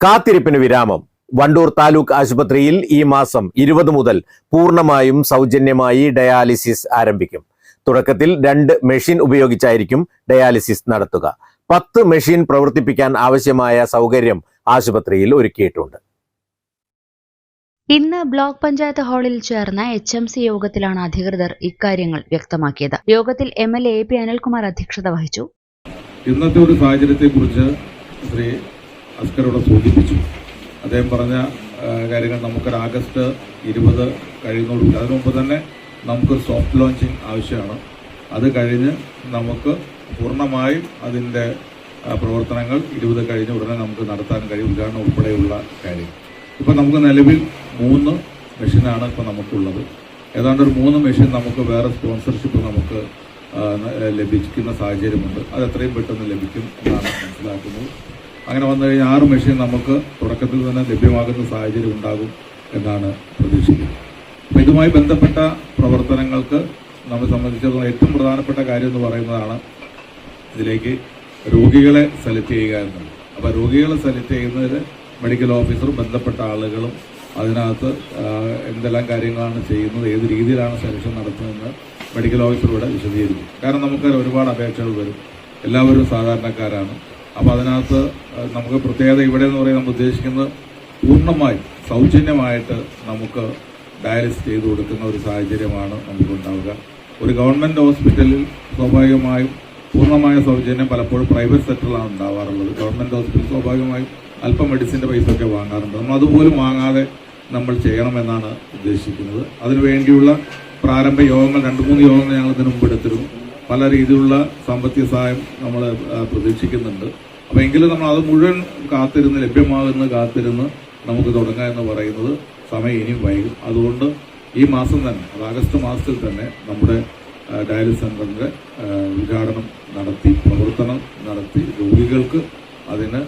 കാത്തിരിപ്പിന് വിരാമം. വണ്ടൂർ താലൂക്ക് ആശുപത്രിയിൽ ഈ മാസം ഇരുപത് മുതൽ പൂർണമായും സൗജന്യമായി ഡയാലിസിസ് ആരംഭിക്കും. തുടക്കത്തിൽ രണ്ട് മെഷീൻ ഉപയോഗിച്ചായിരിക്കും ഡയാലിസിസ് നടത്തുക. പത്ത് മെഷീൻ പ്രവർത്തിപ്പിക്കാൻ ആവശ്യമായ സൗകര്യം ആശുപത്രിയിൽ ഒരുക്കിയിട്ടുണ്ട്. ഇന്ന് ബ്ലോക്ക് പഞ്ചായത്ത് ഹാളിൽ ചേർന്ന എച്ച് എം സി യോഗത്തിലാണ് അധികൃതർ ഇക്കാര്യങ്ങൾ വ്യക്തമാക്കിയത്. യോഗത്തിൽ M L A P Anilkumar അധ്യക്ഷത വഹിച്ചു. ഇന്നത്തെ ഒരു സാഹചര്യത്തെക്കുറിച്ച് ശ്രീ അസ്കരോട് സൂചിപ്പിച്ചു. അദ്ദേഹം പറഞ്ഞ കാര്യങ്ങൾ നമുക്കൊരു ആഗസ്റ്റ് ഇരുപത് കഴിയുന്നോടുകൂടി അതിനു മുമ്പ് തന്നെ നമുക്കൊരു സോഫ്റ്റ് ലോഞ്ചിങ് ആവശ്യമാണ്. അത് കഴിഞ്ഞ് നമുക്ക് പൂർണമായും അതിന്റെ പ്രവർത്തനങ്ങൾ ഇരുപത് കഴിഞ്ഞ ഉടനെ നമുക്ക് നടത്താൻ കഴിയും. ഉദ്ഘാടനം ഉൾപ്പെടെയുള്ള കാര്യം ഇപ്പം നമുക്ക് നിലവിൽ മൂന്ന് മെഷീനാണ് ഇപ്പോൾ നമുക്കുള്ളത്. ഏതാണ്ട് ഒരു മൂന്ന് മെഷീൻ നമുക്ക് വേറെ സ്പോൺസർഷിപ്പ് നമുക്ക് ലഭിക്കുന്ന സാഹചര്യമുണ്ട്. അത് എത്രയും പെട്ടെന്ന് ലഭിക്കും എന്നാണ് മനസ്സിലാക്കുന്നത്. അങ്ങനെ വന്നു കഴിഞ്ഞാൽ ആറ് മെഷീൻ നമുക്ക് തുടക്കത്തിൽ തന്നെ ലഭ്യമാകുന്ന സാഹചര്യം ഉണ്ടാകും എന്നാണ് പ്രതീക്ഷിക്കുന്നത്. അപ്പോൾ ഇതുമായി ബന്ധപ്പെട്ട പ്രവർത്തനങ്ങൾക്ക് നമ്മെ സംബന്ധിച്ചിടത്തോളം ഏറ്റവും പ്രധാനപ്പെട്ട കാര്യം എന്ന് പറയുന്നതാണ് ഇതിലേക്ക് രോഗികളെ സെലക്ട് ചെയ്യുക എന്നുള്ളത്. അപ്പോൾ രോഗികളെ സെലക്ട് ചെയ്യുന്നതിൽ മെഡിക്കൽ ഓഫീസറും ബന്ധപ്പെട്ട ആളുകളും അതിനകത്ത് എന്തെല്ലാം കാര്യങ്ങളാണ് ചെയ്യുന്നത് ഏത് രീതിയിലാണ് സെലക്ഷൻ നടത്തുന്നതെന്ന് മെഡിക്കൽ ഓഫീസർ വിശദീകരിക്കും. കാരണം നമുക്ക് ഒരുപാട് അപേക്ഷകൾ വരും. എല്ലാവരും സാധാരണക്കാരാണ്. അപ്പോൾ അതിനകത്ത് നമുക്ക് പ്രത്യേകത ഇവിടെ എന്ന് പറയുന്നത് നമ്മൾ ഉദ്ദേശിക്കുന്നത് പൂർണമായി സൗജന്യമായിട്ട് നമുക്ക് ഡയാലിസിസ് ചെയ്തു കൊടുക്കുന്ന ഒരു സാഹചര്യമാണ് നമുക്കുണ്ടാവുക. ഒരു ഗവൺമെന്റ് ഹോസ്പിറ്റലിൽ സ്വാഭാവികമായും പൂർണമായ സൗജന്യം പലപ്പോഴും പ്രൈവറ്റ് സെക്ടറിലാണ് ഉണ്ടാവാറുള്ളത്. ഗവൺമെന്റ് ഹോസ്പിറ്റൽ സ്വാഭാവികമായും അല്പം മെഡിസിന്റെ ഒക്കെ വാങ്ങാറുണ്ട്. നമ്മൾ അതുപോലും വാങ്ങാതെ നമ്മൾ ചെയ്യണമെന്നാണ് ഉദ്ദേശിക്കുന്നത്. അതിനുവേണ്ടിയുള്ള പ്രാരംഭ യോഗങ്ങൾ രണ്ട് മൂന്ന് യോഗങ്ങൾ ഞങ്ങൾ ഇതിനു മുമ്പ് എടുത്തിരുന്നു. പല രീതിയിലുള്ള സാമ്പത്തിക സഹായം നമ്മൾ പ്രതീക്ഷിക്കുന്നുണ്ട്. അപ്പോൾ എങ്കിലും നമ്മൾ അത് മുഴുവൻ കാത്തിരുന്ന് ലഭ്യമാകുന്ന കാത്തിരുന്ന് നമുക്ക് തുടങ്ങാം എന്ന് പറയുന്നത് സമയം ഇനിയും വൈകും. അതുകൊണ്ട് ഈ മാസം തന്നെ അത് ആഗസ്റ്റ് മാസത്തിൽ തന്നെ നമ്മുടെ ഡയാലിസ് സെന്ററിന്റെ ഉദ്ഘാടനം നടത്തി പ്രവർത്തനം നടത്തി രോഗികൾക്ക് അതിന്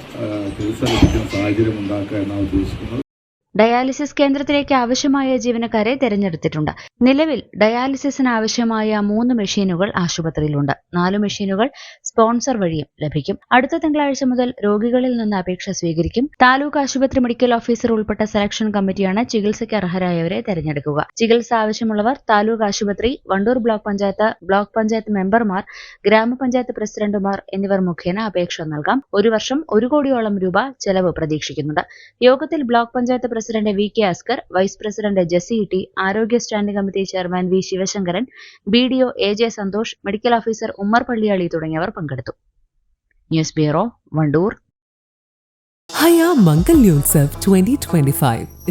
ചികിത്സ ലഭിക്കുന്ന സാഹചര്യം ഉണ്ടാക്കുക എന്നാണ് ഉദ്ദേശിക്കുന്നത്. ഡയാലിസിസ് കേന്ദ്രത്തിലേക്ക് ആവശ്യമായ ജീവനക്കാരെ തെരഞ്ഞെടുത്തിട്ടുണ്ട്. നിലവിൽ ഡയാലിസിസിന് ആവശ്യമായ മൂന്ന് മെഷീനുകൾ ആശുപത്രിയിലുണ്ട്. നാല് മെഷീനുകൾ സ്പോൺസർ വഴിയും ലഭിക്കും. അടുത്ത തിങ്കളാഴ്ച മുതൽ രോഗികളിൽ നിന്ന് അപേക്ഷ സ്വീകരിക്കും. താലൂക്ക് ആശുപത്രി മെഡിക്കൽ ഓഫീസർ ഉൾപ്പെട്ട സെലക്ഷൻ കമ്മിറ്റിയാണ് ചികിത്സയ്ക്ക് അർഹരായവരെ തെരഞ്ഞെടുക്കുക. ചികിത്സ ആവശ്യമുള്ളവർ താലൂക്ക് ആശുപത്രി വണ്ടൂർ ബ്ലോക്ക് പഞ്ചായത്ത് ബ്ലോക്ക് പഞ്ചായത്ത് മെമ്പർമാർ ഗ്രാമപഞ്ചായത്ത് പ്രസിഡന്റുമാർ എന്നിവർ മുഖേന അപേക്ഷ നൽകാം. ഒരു വർഷം ഒരു കോടിയോളം രൂപ ചെലവ് പ്രതീക്ഷിക്കുന്നുണ്ട്. യോഗത്തിൽ block panchayat president V K Askar vice president Jessy T ആരോഗ്യ standing committee chairman V Sivasankaran B D O A J Santhosh medical officer Ummer Palliyali തുടങ്ങിയവർ പങ്കെടുത്തു. News bureau Wandoor. ഹയാ മംഗല്യോത്സവ്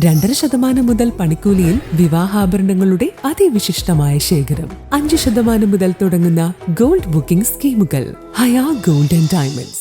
രണ്ടര ശതമാനം മുതൽ പണിക്കൂലിയിൽ വിവാഹാഭരണങ്ങളുടെ അതിവിശിഷ്ടമായ ശേഖരം. അഞ്ച് ശതമാനം മുതൽ തുടങ്ങുന്ന ഗോൾഡ് ബുക്കിംഗ് സ്കീമുകൾ. ഹയാ ഗോൾഡ് ആൻഡ് ഡയമണ്ട്സ്.